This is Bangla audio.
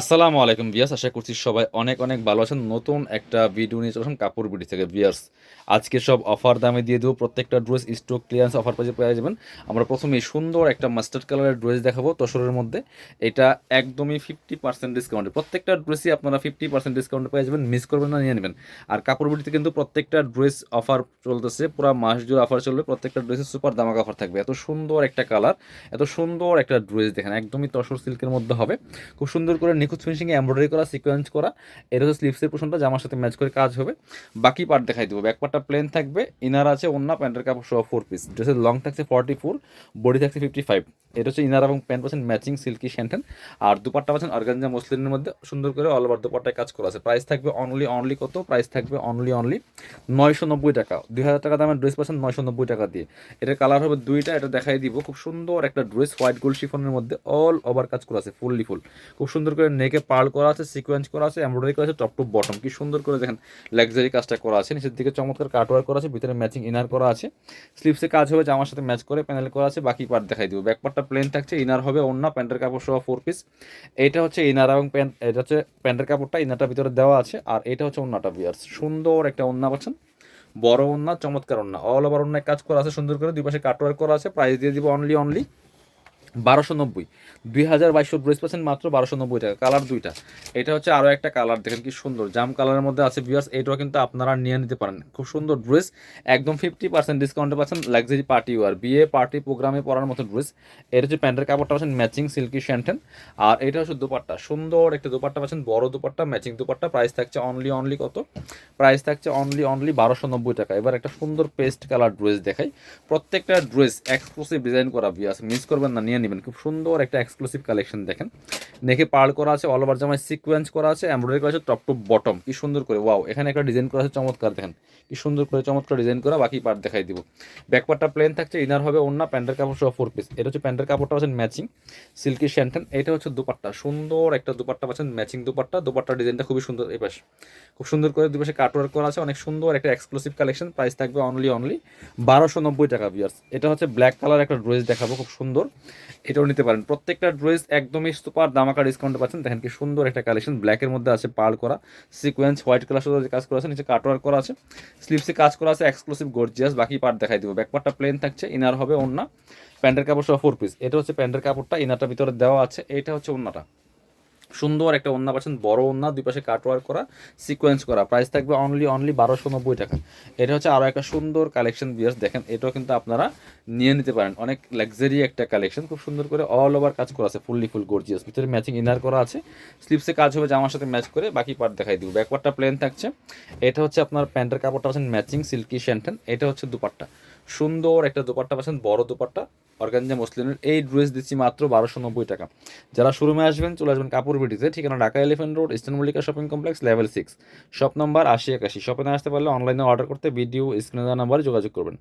আসসালামু আলাইকুম বিয়াস আশা করছি সবাই অনেক অনেক ভালো আছেন। নতুন একটা ভিডিও নিয়ে চলেছেন কাপড় বিডি থেকে। বিয়ার্স আজকে সব অফার দামে দিয়ে দেবো। প্রত্যেকটা ড্রেস স্টক ক্লিয়ারেন্স অফার পেয়ে পেয়ে যাবেন। আমরা প্রথমেই সুন্দর একটা মাস্টার্ড কালারের ড্রেস দেখাবো তসরের মধ্যে। এটা একদমই ফিফটি পার্সেন্ট ডিসকাউন্টে প্রত্যেকটা ড্রেসই আপনারা ফিফটি পার্সেন্ট ডিসকাউন্টে পেয়ে যাবেন। মিস করবেন না, নিয়ে নেবেন। আর কাপড় বিডিতে কিন্তু প্রত্যেকটা ড্রেস অফার চলতেছে। পুরো মাস জুড়ে অফার চলবে। প্রত্যেকটা ড্রেসে সুপার দামাক অফার থাকবে। এত সুন্দর একটা কালার এত সুন্দর একটা ড্রেস দেখেন। একদমই তসর সিল্কের মধ্যে হবে। খুব সুন্দর করে নিখুঁত ফিনিশিংয়ে এমব্রয়ডারি করা সিকোয়েন্স করা এটা হচ্ছে স্লিপসের পোশনটা জামার সাথে ম্যাচ করে কাজ হবে। বাকি পার্ট দেখাই দেবো। ব্যাক পার্টটা প্লেন থাকবে ইনার আছে অন্য প্যান্টের কাপড় সহ ফোর পিস ড্রেসের লং থাকছে ফর্টি ফোর বডি থাকছে ফিফটি ফাইভ এটা হচ্ছে ইনার এবং প্যান্ট পাচ্ছেন ম্যাচিং সিল্কি শ্যান্টেন আর দুপাট্টা পাচ্ছেন অর্গানজা মসলিনের মধ্যে, সুন্দর করে অল ওভার দুপাট্টায় কাজ করা আছে। প্রাইস থাকবে অনলি অনলি কত? প্রাইস থাকবে অনলি অনলি নয়শো নব্বই টাকা। দুই হাজার টাকা দামের ড্রেস পাচ্ছেন নয়শো নব্বই টাকা দিয়ে। এটার কালার হবে দুইটা, এটা দেখাই দিব। খুব সুন্দর একটা ড্রেস হোয়াইট গোল্ড শিফনের মধ্যে অল ওভার কাজ করা আছে ফুললি ফুল খুব সুন্দর করে নেকে পার্ল করা আছে সিকোয়েন্স করা আছে এমব্রয়ডারি করা আছে টপ টু বটম কি সুন্দর করে দেখেন লাক্সারি কাজটা করা আছে। নিচের দিকে চমৎকার কাটওয়ার করা আছে, ভিতরে ম্যাচিং ইনার করা আছে। স্লিপসে কাজ হবে, জামার সাথে ম্যাচ করে প্যানেল করা আছে, বাকি পার্ট দেখাই দিব। ব্যাক পার্টটা প্লেন থাকছে ইনার হবে অন্য প্যান্টের কাপড় সহ ফোর পিস এইটা হচ্ছে ইনার এবং প্যান্ট এটা হচ্ছে প্যান্টের কাপড়টা ইনারটা ভিতরে দেওয়া আছে, আর এটা হচ্ছে অন্যটা বিয়ার্স সুন্দর একটা অন্য পাচ্ছেন। বড় ওন্না চমৎকার ওন্না অল ওভার অন্যায় কাজ করা আছে, সুন্দর করে। দুই পাশে কাটওয়ার করা আছে প্রাইস দিয়ে দিব অনলি অনলি বারোশো নব্বই। দুই হাজার বাইশশো ড্রেস পাচ্ছেন মাত্র বারোশো নব্বই টাকা। কালার দুইটা। এটা হচ্ছে আরও একটা কালার দেখেন কি সুন্দর। জাম কালারের মধ্যে আছে বিয়ার্স এটাও কিন্তু আপনারা নিয়ে নিতে পারেন। খুব সুন্দর ড্রেস একদম ফিফটি পার্সেন্ট ডিসকাউন্টে পাচ্ছেন লাক্সারি পার্টি ওয়ার বিয়ে পার্টি প্রোগ্রামে পরার মতো ড্রেস এটা হচ্ছে প্যান্টের কাপড়টা পাচ্ছেন ম্যাচিং সিল্কি শ্যান্টেন আর এটা হচ্ছে দুপাট্টা। সুন্দর একটা দুপাট্টা পাচ্ছেন, বড় দুপাট্টা ম্যাচিং দুপাট্টা। প্রাইস থাকছে অনলি অনলি কত? প্রাইস থাকছে অনলি অনলি বারোশো নব্বই টাকা। এবার একটা সুন্দর পেস্ট কালার ড্রেস দেখাই। প্রত্যেকটা ড্রেস এক্সক্লুসিভ ডিজাইন করা বিয়াস মিস করবেন না, নিয়ে নেবেন। খুব সুন্দর একটা এক্সক্লুসিভ কালেকশন দেখেন। নেকে পার্ল করা আছে অল ওভার জামায় সিকোয়েন্স করা আছে এমব্রয়ডারি করা আছে টপ টু বটম কি সুন্দর করে ওয়াও এখানে একটা ডিজাইন করা আছে, চমৎকার, দেখেন। কি সুন্দর করে, চমৎকার ডিজাইন করা, বাকি পার্ট দেখাই দিব। ব্যাক পার্টটা প্লেন থাকছে ইনার হবে অন্য প্যান্টের কাপড় সহ ফোর পিস এটা হচ্ছে প্যান্টের কাপড়টা পাচ্ছেন ম্যাচিং সিল্কি শ্যান্টেন এটা হচ্ছে দুপাট্টা। সুন্দর একটা দুপাট্টা পাচ্ছেন ম্যাচিং দুপাট্টা। দুপাট্টার ডিজাইনটা খুবই সুন্দর, এই পাশে। খুব সুন্দর করে দুপাশে কাটওয়ার্ক করা আছে, অনেক সুন্দর একটা এক্সক্লুসিভ কালেকশন প্রাইস থাকবে অনলি অনলি বারোশো নব্বই টাকা বিয়ার্স এটা হচ্ছে ব্ল্যাক কালার একটা ড্রেস দেখাবো, খুব সুন্দর। এটাও নিতে পারেন। প্রত্যেকটা ড্রেস একদমই সুপার দামাকা ডিসকাউন্টে পাচ্ছেন। দেখেন কি সুন্দর একটা কালেকশন ব্ল্যাকের মধ্যে আছে পার করা সিকোয়েন্স হোয়াইট কালার সাথে কাজ করা আছে, নিচে কাটওয়ার করা আছে স্লিপসে কাজ করা আছে এক্সক্লুসিভ গর্জিয়াস বাকি পার্ট দেখাই দিব। ব্যাক পার্টটা প্লেন থাকছে ইনার হবে অন্য প্যান্টের কাপড় সহ ফোর পিস এটা হচ্ছে প্যান্টের কাপড়টা ইনারটা ভিতরে দেওয়া আছে এটা হচ্ছে অন্যটা সুন্দর একটা ওন্না পাচ্ছেন, বড় ওন্না দুই পাশে কাটওয়ার করা সিকোয়েন্স করা। প্রাইস থাকবে অনলি অনলি বারোশো নব্বই টাকা। এটা হচ্ছে আরও একটা সুন্দর কালেকশন বিয়ার্স দেখেন, এটাও কিন্তু আপনারা নিয়ে নিতে পারেন। অনেক লাক্সারি একটা কালেকশন খুব সুন্দর করে অল ওভার কাজ করা আছে ফুললি ফুল গর্জিয়াস ভিতরে ম্যাচিং ইনার করা আছে। স্লিপসে কাজ হবে, জামার সাথে ম্যাচ করে বাকি পার্ট দেখাই দিব। ব্যাকপার্টটা প্লেন থাকছে। এটা হচ্ছে আপনার প্যান্টের কাপড়টা পাচ্ছেন ম্যাচিং সিল্কি শ্যান্টেন এটা হচ্ছে দুপাট্টা। সুন্দর একটা দুপাট্টা পাচ্ছেন, বড় দুপাট্টা, অর্গানজা মুসলিমের এই ড্রেস দিচ্ছি মাত্র বারোশো নব্বই টাকা। যারা শোরুমে আসবেন, চলে আসবেন কাপুর বিটিতে, ঠিকানা Dhaka elephant road, eastern Mallika shopping complex, level six. Shop number আশি একাশি। শপে আসতে পারলে অনলাইনে অর্ডার করতে ভিডিও, স্ক্রিনে দেওয়া নাম্বারে যোগাযোগ করবেন।